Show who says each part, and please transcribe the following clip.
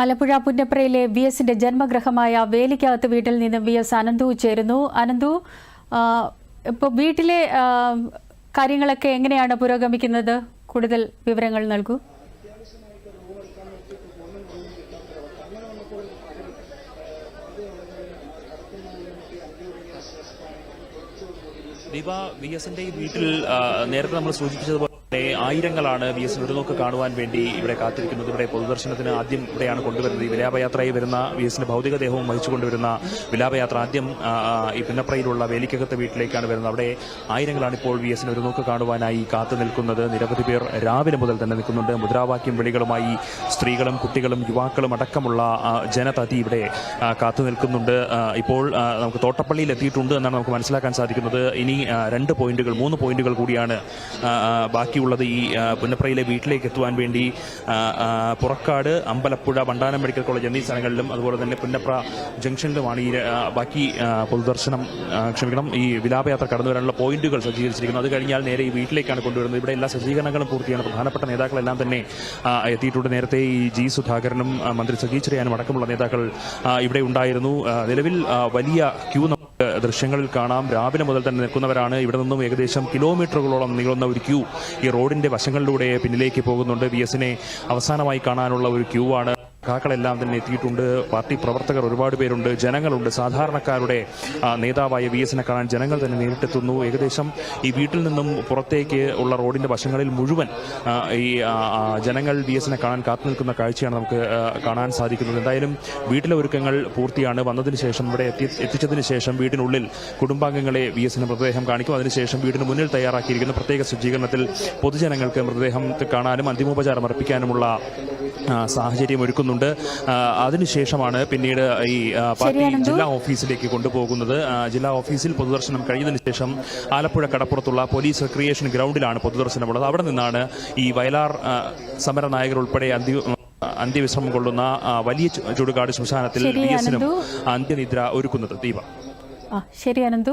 Speaker 1: Alappuzha പുന്നപ്രയിലെ V എസിന്റെ ജന്മഗ്രഹമായ വേലിക്കകത്ത് വീട്ടിൽ നിന്ന് വി എസ് അനന്തു ചേരുന്നു. അനന്തു ഇപ്പോൾ വീട്ടിലെ കാര്യങ്ങളൊക്കെ എങ്ങനെയാണ് പുരോഗമിക്കുന്നത്? കൂടുതൽ വിവരങ്ങൾ നൽകൂ.
Speaker 2: ദീപ വി എസിന്റെ വീട്ടിൽ നേരത്തെ നമ്മൾ സൂചിപ്പിച്ചതുപോലെ ആയിരങ്ങളാണ് വി എസ് ഒരു നോക്ക് കാണുവാൻ വേണ്ടി ഇവിടെ കാത്തിരിക്കുന്നത്. ഇവിടെ പൊതുദർശനത്തിന് ആദ്യം ഇവിടെയാണ് കൊണ്ടുവരുന്നത്. ഈ വിലാപയാത്രയായി വരുന്ന വി എസിന്റെ ഭൗതികദേഹവും വഹിച്ചു കൊണ്ടുവരുന്ന വിലാപയാത്ര ആദ്യം ഈ പിന്നപ്രയിലുള്ള വേലിക്കകത്തെ വീട്ടിലേക്കാണ് വരുന്നത്. അവിടെ ആയിരങ്ങളാണ് ഇപ്പോൾ വി എസിന് ഒരു നോക്ക് കാണുവാനായി കാത്തു നിൽക്കുന്നത്. നിരവധി പേർ രാവിലെ മുതൽ തന്നെ നിൽക്കുന്നുണ്ട്. മുദ്രാവാക്യം വിളികളുമായി സ്ത്രീകളും കുട്ടികളും യുവാക്കളും അടക്കമുള്ള ജനതതി ഇവിടെ കാത്തു നിൽക്കുന്നുണ്ട്. ഇപ്പോൾ നമുക്ക് തോട്ടപ്പള്ളിയിൽ എത്തിയിട്ടുണ്ട് എന്നാണ് നമുക്ക് മനസ്സിലാക്കാൻ സാധിക്കുന്നത്. ഇനി രണ്ട് പോയിന്റുകൾ മൂന്ന് പോയിന്റുകൾ കൂടിയാണ് ആ, ബാക്കിയുള്ളത് ഈ പുന്നപ്രയിലെ വീട്ടിലേക്ക് എത്തുവാൻ വേണ്ടി പുറക്കാട് അമ്പലപ്പുഴ വണ്ടാനം മെഡിക്കൽ കോളേജ് എന്നീ സ്ഥലങ്ങളിലും അതുപോലെ തന്നെ പുന്നപ്ര ജംഗ്ഷനിലുമാണ് ഈ ബാക്കി പൊതുദർശനം ക്ഷമിക്കണം ഈ വിലാപയാത്ര കടന്നു വരാനുള്ള പോയിന്റുകൾ സജ്ജീകരിച്ചിരിക്കുന്നത് അത് കഴിഞ്ഞാൽ നേരെ ഈ വീട്ടിലേക്കാണ് കൊണ്ടുവരുന്നത്. ഇവിടെ എല്ലാ സജ്ജീകരണങ്ങളും പൂർത്തിയാണ്. പ്രധാനപ്പെട്ട നേതാക്കളെല്ലാം തന്നെ എത്തിയിട്ടുണ്ട്. നേരത്തെ ഈ ജി സുധാകരനും മന്ത്രി സജി ചെറിയാനും അടക്കമുള്ള നേതാക്കൾ ഇവിടെ ഉണ്ടായിരുന്നു. നിലവിൽ വലിയ ക്യൂ ദൃശ്യങ്ങളിൽ കാണാം. രാവിലെ മുതൽ തന്നെ നിൽക്കുന്നവരാണ്. ഇവിടെ നിന്നും ഏകദേശം കിലോമീറ്ററുകളോളം നീളുന്ന ഒരു ക്യൂ ഈ റോഡിന്റെ വശങ്ങളിലൂടെ പിന്നിലേക്ക് പോകുന്നുണ്ട്. വി എസിനെ അവസാനമായി കാണാനുള്ള ഒരു ക്യൂ ആണ് കാക്കളെല്ലാം തന്നെ എത്തിയിട്ടുണ്ട്. പാർട്ടി പ്രവർത്തകർ ഒരുപാട് പേരുണ്ട്. ജനങ്ങളുണ്ട്. സാധാരണക്കാരുടെ നേതാവായ വി എസിനെ കാണാൻ ജനങ്ങൾ തന്നെ നേരിട്ടെത്തുന്നു. ഏകദേശം ഈ വീട്ടിൽ നിന്നും പുറത്തേക്ക് ഉള്ള റോഡിന്റെ വശങ്ങളിൽ മുഴുവൻ ഈ ജനങ്ങൾ വി എസിനെ കാണാൻ കാത്തു നിൽക്കുന്ന കാഴ്ചയാണ് നമുക്ക് കാണാൻ സാധിക്കുന്നത്. എന്തായാലും വീട്ടിലെ ഒരുക്കങ്ങൾ പൂർത്തിയാണ്. വന്നതിന് ശേഷം ഇവിടെ എത്തി എത്തിച്ചതിന് ശേഷം വീടിനുള്ളിൽ കുടുംബാംഗങ്ങളെ വി എസിന് മൃതദേഹം കാണിക്കും. അതിനുശേഷം വീടിന് മുന്നിൽ തയ്യാറാക്കിയിരിക്കുന്ന പ്രത്യേക സജ്ജീകരണത്തിൽ പൊതുജനങ്ങൾക്ക് മൃതദേഹം കാണാനും അന്തിമോപചാരം അർപ്പിക്കാനുമുള്ള സാഹചര്യം ഒരുക്കുന്നുണ്ട്. ആ, അതിനുശേഷമാണ് പിന്നീട് ഈ പാർട്ടി. ജില്ലാ ഓഫീസിലേക്ക് കൊണ്ടുപോകുന്നത്. ജില്ലാ ഓഫീസിൽ പൊതുദർശനം കഴിഞ്ഞതിന് ശേഷം ആലപ്പുഴ കടപ്പുറത്തുള്ള പോലീസ് റിക്രിയേഷൻ ഗ്രൗണ്ടിലാണ് പൊതുദർശനമുള്ളത്. അവിടെ നിന്നാണ് ഈ വയലാർ സമര നായകർ ഉൾപ്പെടെ അന്തി അന്ത്യവിശ്രമം കൊള്ളുന്ന വലിയ ചുടുകാട് ശ്മശാനത്തിൽ എസിനും അന്ത്യനിദ്ര ഒരുക്കുന്നത്. ദീപ.
Speaker 1: ശരി അനന്തു